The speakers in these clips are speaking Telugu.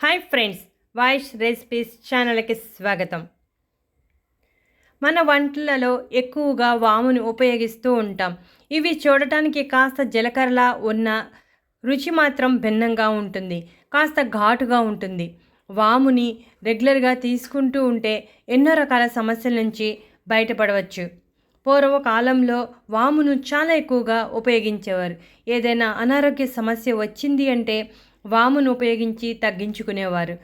హాయ్ ఫ్రెండ్స్ వాయిస్ రెసిపీస్ ఛానల్కి స్వాగతం. మన వంటలలో ఎక్కువగా వామును ఉపయోగిస్తూ ఉంటాం. ఇవి చూడటానికి కాస్త జీలకర్రలా ఉన్న రుచి మాత్రం భిన్నంగా ఉంటుంది కాస్త ఘాటుగా ఉంటుంది. వాముని రెగ్యులర్గా తీసుకుంటూ ఉంటే ఎన్నో రకాల సమస్యల నుంచి బయటపడవచ్చు. పూర్వకాలంలో వామును చాలా ఎక్కువగా ఉపయోగించేవారు. ఏదైనా అనారోగ్య సమస్య వచ్చింది అంటే వామును ఉపయోగించి తగ్గించుకునేవారు.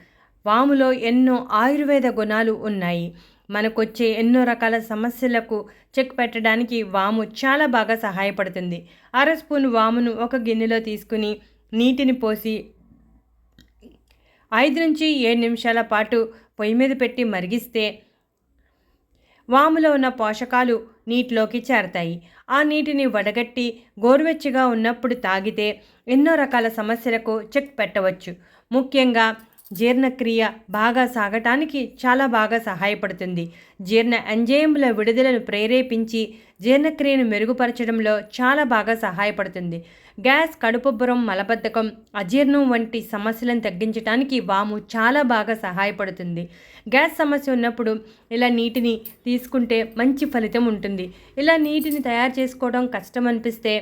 వాములో ఎన్నో ఆయుర్వేద గుణాలు ఉన్నాయి. మనకొచ్చే ఎన్నో రకాల సమస్యలకు చెక్ పెట్టడానికి వాము చాలా బాగా సహాయపడుతుంది. అర స్పూన్ వామును ఒక గిన్నెలో తీసుకుని నీటిని పోసి ఐదు నుంచి ఏడు నిమిషాల పాటు పొయ్యి మీద పెట్టి మరిగిస్తే వాములో ఉన్న పోషకాలు నీటిలోకి చేరతాయి. ఆ నీటిని వడగట్టి గోరువెచ్చగా ఉన్నప్పుడు తాగితే ఎన్నో రకాల సమస్యలకు చెక్ పెట్టవచ్చు. ముఖ్యంగా జీర్ణక్రియ బాగా సాగటానికి చాలా బాగా సహాయపడుతుంది. జీర్ణ ఎంజైముల విడుదలను ప్రేరేపించి జీర్ణక్రియను మెరుగుపరచడంలో చాలా బాగా సహాయపడుతుంది. గ్యాస్ కడుపుబ్బరం మలబద్ధకం అజీర్ణం వంటి సమస్యలను తగ్గించడానికి వాము చాలా బాగా సహాయపడుతుంది. గ్యాస్ సమస్య ఉన్నప్పుడు ఇలా నీటిని తీసుకుంటే మంచి ఫలితం ఉంటుంది. ఇలా నీటిని తయారు చేసుకోవడం కష్టం అనిపిస్తే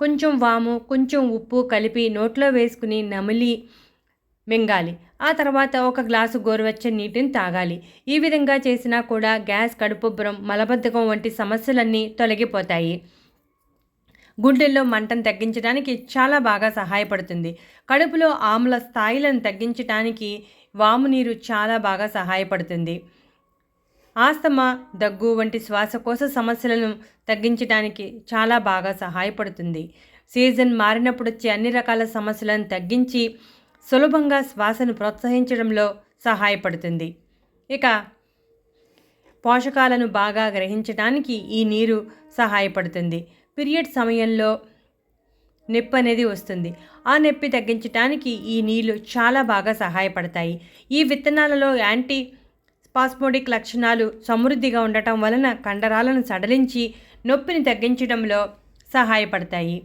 కొంచెం వాము కొంచెం ఉప్పు కలిపి నోట్లో వేసుకుని నమిలి మింగాలి. ఆ తర్వాత ఒక గ్లాసు గోరువెచ్చని నీటిని తాగాలి. ఈ విధంగా చేసినా కూడా గ్యాస్ కడుపుబ్బరం మలబద్ధకం వంటి సమస్యలన్నీ తొలగిపోతాయి. గుండెల్లో మంటను తగ్గించడానికి చాలా బాగా సహాయపడుతుంది. కడుపులో ఆమ్ల స్థాయిలను తగ్గించడానికి వాము నీరు చాలా బాగా సహాయపడుతుంది. ఆస్తమా దగ్గు వంటి శ్వాసకోశ సమస్యలను తగ్గించడానికి చాలా బాగా సహాయపడుతుంది. సీజన్ మారినప్పుడు వచ్చే అన్ని రకాల సమస్యలను తగ్గించి సులభంగా శ్వాసను ప్రోత్సహించడంలో సహాయపడుతుంది. ఇక పోషకాలను బాగా గ్రహించడానికి ఈ నీరు సహాయపడుతుంది. పీరియడ్ సమయంలో నొప్పి అనేది వస్తుంది. ఆ నొప్పి తగ్గించడానికి ఈ నీళ్ళు చాలా బాగా సహాయపడతాయి. ఈ విత్తనాలలో యాంటీ స్పాస్మోడిక్ లక్షణాలు సమృద్ధిగా ఉండటం వలన కండరాలను సడలించి నొప్పిని తగ్గించడంలో సహాయపడతాయి.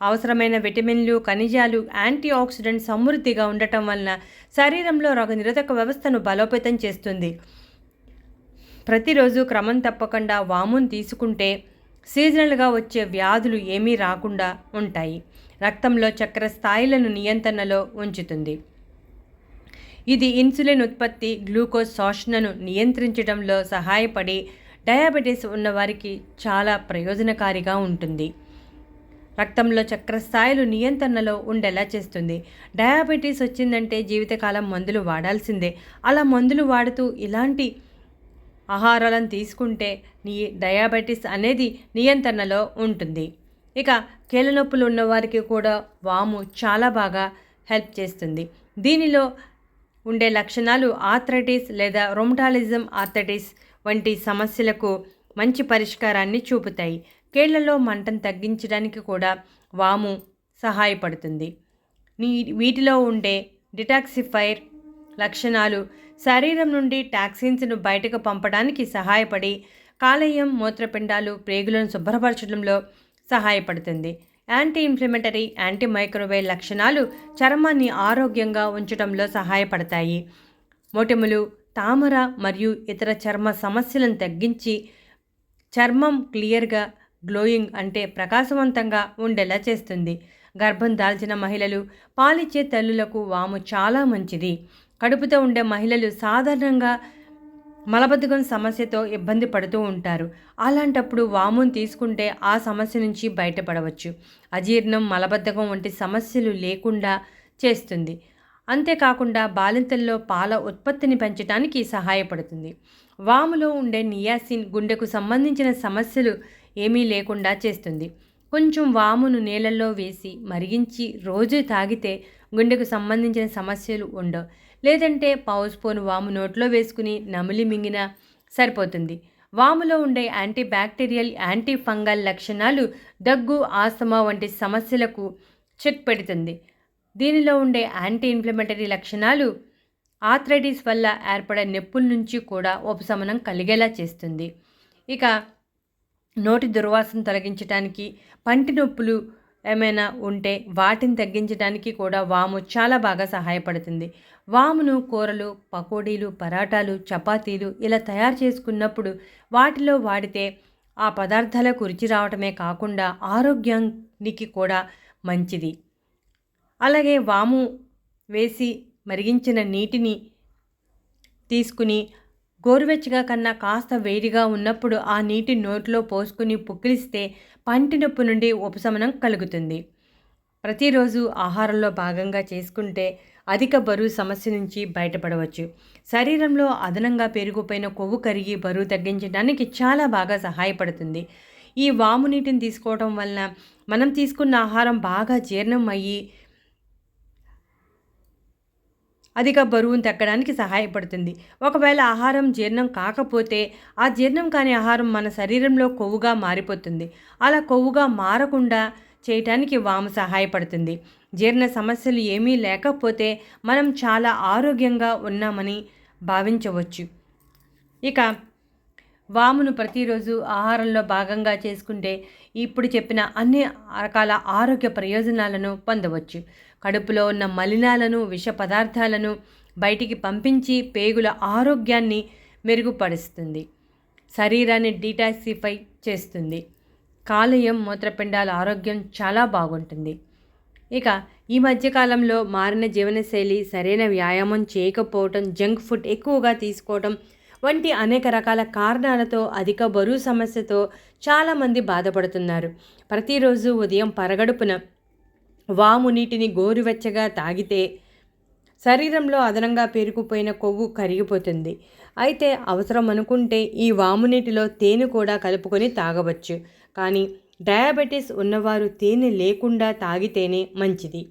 అవసరమైన విటమిన్లు ఖనిజాలు యాంటీ ఆక్సిడెంట్ సమృద్ధిగా ఉండటం వలన శరీరంలో రోగ నిరోధక వ్యవస్థను బలోపేతం చేస్తుంది. ప్రతిరోజు క్రమం తప్పకుండా వామును తీసుకుంటే సీజనల్గా వచ్చే వ్యాధులు ఏమీ రాకుండా ఉంటాయి. రక్తంలో చక్కెర స్థాయిలను నియంత్రణలో ఉంచుతుంది. ఇది ఇన్సులిన్ ఉత్పత్తి గ్లూకోజ్ శోషణను నియంత్రించడంలో సహాయపడి డయాబెటీస్ ఉన్నవారికి చాలా ప్రయోజనకారిగా ఉంటుంది. రక్తంలో చక్కెర స్థాయిలు నియంత్రణలో ఉండేలా చేస్తుంది. డయాబెటీస్ వచ్చిందంటే జీవితకాలం మందులు వాడాల్సిందే. అలా మందులు వాడుతూ ఇలాంటి ఆహారాలను తీసుకుంటే నీ డయాబెటీస్ అనేది నియంత్రణలో ఉంటుంది. ఇక కీళ్ళ నొప్పులు ఉన్నవారికి కూడా వాము చాలా బాగా హెల్ప్ చేస్తుంది. దీనిలో ఉండే లక్షణాలు ఆర్థరైటిస్ లేదా రొమటాలిజం ఆర్థరైటిస్ వంటి సమస్యలకు మంచి పరిష్కారాన్ని చూపుతాయి. కేళ్ళలో మంటను తగ్గించడానికి కూడా వాము సహాయపడుతుంది. నీ వీటిలో ఉండే డిటాక్సిఫైర్ లక్షణాలు శరీరం నుండి టాక్సిన్స్ను బయటకు పంపడానికి సహాయపడి కాలేయం మూత్రపిండాలు ప్రేగులను శుభ్రపరచడంలో సహాయపడుతుంది. యాంటీ ఇన్ఫ్లమేటరీ యాంటీ మైక్రోవేవ్ లక్షణాలు చర్మాన్ని ఆరోగ్యంగా ఉంచడంలో సహాయపడతాయి. మొటిములు తామర మరియు ఇతర చర్మ సమస్యలను తగ్గించి చర్మం క్లియర్గా గ్లోయింగ్ అంటే ప్రకాశవంతంగా ఉండేలా చేస్తుంది. గర్భం దాల్చిన మహిళలు పాలిచ్చే తల్లులకు వాము చాలా మంచిది. కడుపుతో ఉండే మహిళలు సాధారణంగా మలబద్ధకం సమస్యతో ఇబ్బంది పడుతూ ఉంటారు. అలాంటప్పుడు వామును తీసుకుంటే ఆ సమస్య నుంచి బయటపడవచ్చు. అజీర్ణం మలబద్ధకం వంటి సమస్యలు లేకుండా చేస్తుంది. అంతేకాకుండా బాలింతల్లో పాల ఉత్పత్తిని పెంచడానికి సహాయపడుతుంది. వాములో ఉండే నియాసిన్ గుండెకు సంబంధించిన సమస్యలు ఏమీ లేకుండా చేస్తుంది. కొంచెం వామును నీళ్ళల్లో వేసి మరిగించి రోజు తాగితే గుండెకు సంబంధించిన సమస్యలు ఉండవు. లేదంటే పావు స్పూన్ వాము నోట్లో వేసుకుని నమిలి మింగినా సరిపోతుంది. వాములో ఉండే యాంటీ బ్యాక్టీరియల్ యాంటీ ఫంగల్ లక్షణాలు దగ్గు ఆస్తమా వంటి సమస్యలకు చెక్ పెడుతుంది దీనిలో ఉండే యాంటీ ఇన్ఫ్లమేటరీ లక్షణాలు ఆథ్రైటిస్ వల్ల ఏర్పడే నొప్పుల నుంచి కూడా ఉపశమనం కలిగేలా చేస్తుంది. ఇక నోటి దుర్వాసన తొలగించడానికి పంటి నొప్పులు ఏమైనా ఉంటే వాటిని తగ్గించడానికి కూడా వాము చాలా బాగా సహాయపడుతుంది. వామును కూరలు పకోడీలు పరాటాలు చపాతీలు ఇలా తయారు చేసుకున్నప్పుడు వాటిలో వాడితే ఆ పదార్థాలకు రుచి రావటమే కాకుండా ఆరోగ్యానికి కూడా మంచిది. అలాగే వాము వేసి మరిగించిన నీటిని తీసుకుని గోరువెచ్చగా కన్నా కాస్త వేడిగా ఉన్నప్పుడు ఆ నీటి నోట్లో పోసుకుని పుక్కిలిస్తే పంటి నొప్పి నుండి ఉపశమనం కలుగుతుంది. ప్రతిరోజు ఆహారంలో భాగంగా చేసుకుంటే అధిక బరువు సమస్య నుంచి బయటపడవచ్చు. శరీరంలో అదనంగా పెరిగిపోయిన కొవ్వు కరిగి బరువు తగ్గించడానికి చాలా బాగా సహాయపడుతుంది. ఈ వాము నీటిని తీసుకోవడం వలన మనం తీసుకున్న ఆహారం బాగా జీర్ణం అయ్యి అధిక బరువును తగ్గడానికి సహాయపడుతుంది. ఒకవేళ ఆహారం జీర్ణం కాకపోతే ఆ జీర్ణం కాని ఆహారం మన శరీరంలో కొవ్వుగా మారిపోతుంది. అలా కొవ్వుగా మారకుండా చేయటానికి వాము సహాయపడుతుంది. జీర్ణ సమస్యలు ఏమీ లేకపోతే మనం చాలా ఆరోగ్యంగా ఉన్నామని భావించవచ్చు. ఇక వామును ప్రతిరోజు ఆహారంలో భాగంగా చేసుకుంటే ఇప్పుడు చెప్పిన అన్ని రకాల ఆరోగ్య ప్రయోజనాలను పొందవచ్చు. కడుపులో ఉన్న మలినాలను విష పదార్థాలను బయటికి పంపించి పేగుల ఆరోగ్యాన్ని మెరుగుపరుస్తుంది. శరీరాన్ని డీటాక్సిఫై చేస్తుంది. కాలేయం మూత్రపిండాల ఆరోగ్యం చాలా బాగుంటుంది. ఇక ఈ మధ్యకాలంలో మారిన జీవనశైలి సరైన వ్యాయామం చేయకపోవటం జంక్ ఫుడ్ ఎక్కువగా తీసుకోవటం వంటి అనేక రకాల కారణాలతో అధిక బరువు సమస్యతో చాలామంది బాధపడుతున్నారు. ప్రతిరోజు ఉదయం పరగడుపున వాము నీటిని గోరువెచ్చగా తాగితే శరీరంలో అదనంగా పేరుకుపోయిన కొవ్వు కరిగిపోతుంది. అయితే అవసరం అనుకుంటే ఈ వాము నీటిలో తేనె కూడా కలుపుకొని తాగవచ్చు. కానీ డయాబెటీస్ ఉన్నవారు తేనె లేకుండా తాగితేనే మంచిది.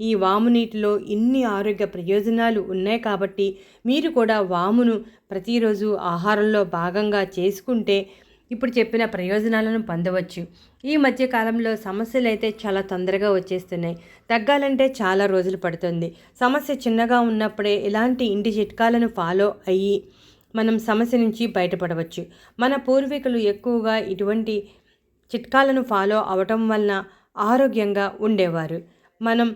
ఈ వాము నీటిలో ఇన్ని ఆరోగ్య ప్రయోజనాలు ఉన్నాయి కాబట్టి మీరు కూడా వామును ప్రతిరోజు ఆహారంలో భాగంగా చేసుకుంటే ఇప్పుడు చెప్పిన ప్రయోజనాలను పొందవచ్చు. ఈ మధ్యకాలంలో సమస్యలు అయితే చాలా తొందరగా వచ్చేస్తున్నాయి. తగ్గాలంటే చాలా రోజులు పడుతుంది. సమస్య చిన్నగా ఉన్నప్పుడే ఇలాంటి ఇంటి చిట్కాలను ఫాలో అయ్యి మనం సమస్య నుంచి బయటపడవచ్చు. మన పూర్వీకులు ఎక్కువగా ఇటువంటి చిట్కాలను ఫాలో అవటం వలన ఆరోగ్యంగా ఉండేవారు. మనం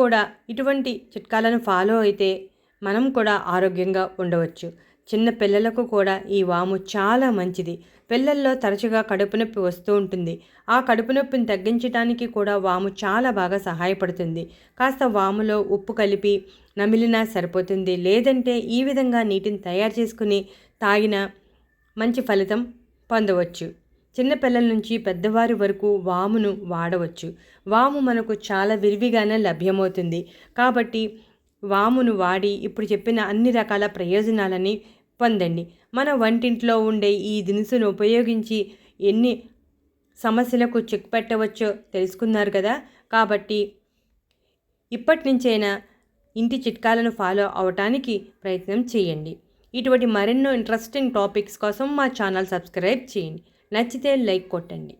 కూడా ఇటువంటి చిట్కాలను ఫాలో అయితే మనం కూడా ఆరోగ్యంగా ఉండవచ్చు. చిన్న పిల్లలకు కూడా ఈ వాము చాలా మంచిది. పిల్లల్లో తరచుగా కడుపు నొప్పి వస్తూ ఉంటుంది. ఆ కడుపు నొప్పిని తగ్గించడానికి కూడా వాము చాలా బాగా సహాయపడుతుంది. కాస్త వాములో ఉప్పు కలిపి నమిలినా సరిపోతుంది. లేదంటే ఈ విధంగా నీటిని తయారు చేసుకుని తాగిన మంచి ఫలితం పొందవచ్చు. చిన్నపిల్లల నుంచి పెద్దవారి వరకు వామును వాడవచ్చు. వాము మనకు చాలా విరివిగానే లభ్యమవుతుంది. కాబట్టి వామును వాడి ఇప్పుడు చెప్పిన అన్ని రకాల ప్రయోజనాలని పొందండి. మన వంటింట్లో ఉండే ఈ దినుసును ఉపయోగించి ఎన్ని సమస్యలకు చెక్ పెట్టవచ్చో తెలుసుకున్నారు కదా? కాబట్టి ఇప్పటి నుంచైనా ఇంటి చిట్కాలను ఫాలో అవటానికి ప్రయత్నం చేయండి. ఇటువంటి మరెన్నో ఇంట్రెస్టింగ్ టాపిక్స్ కోసం మా ఛానల్ సబ్స్క్రైబ్ చేయండి. నచ్చితే లైక్ కొట్టండి.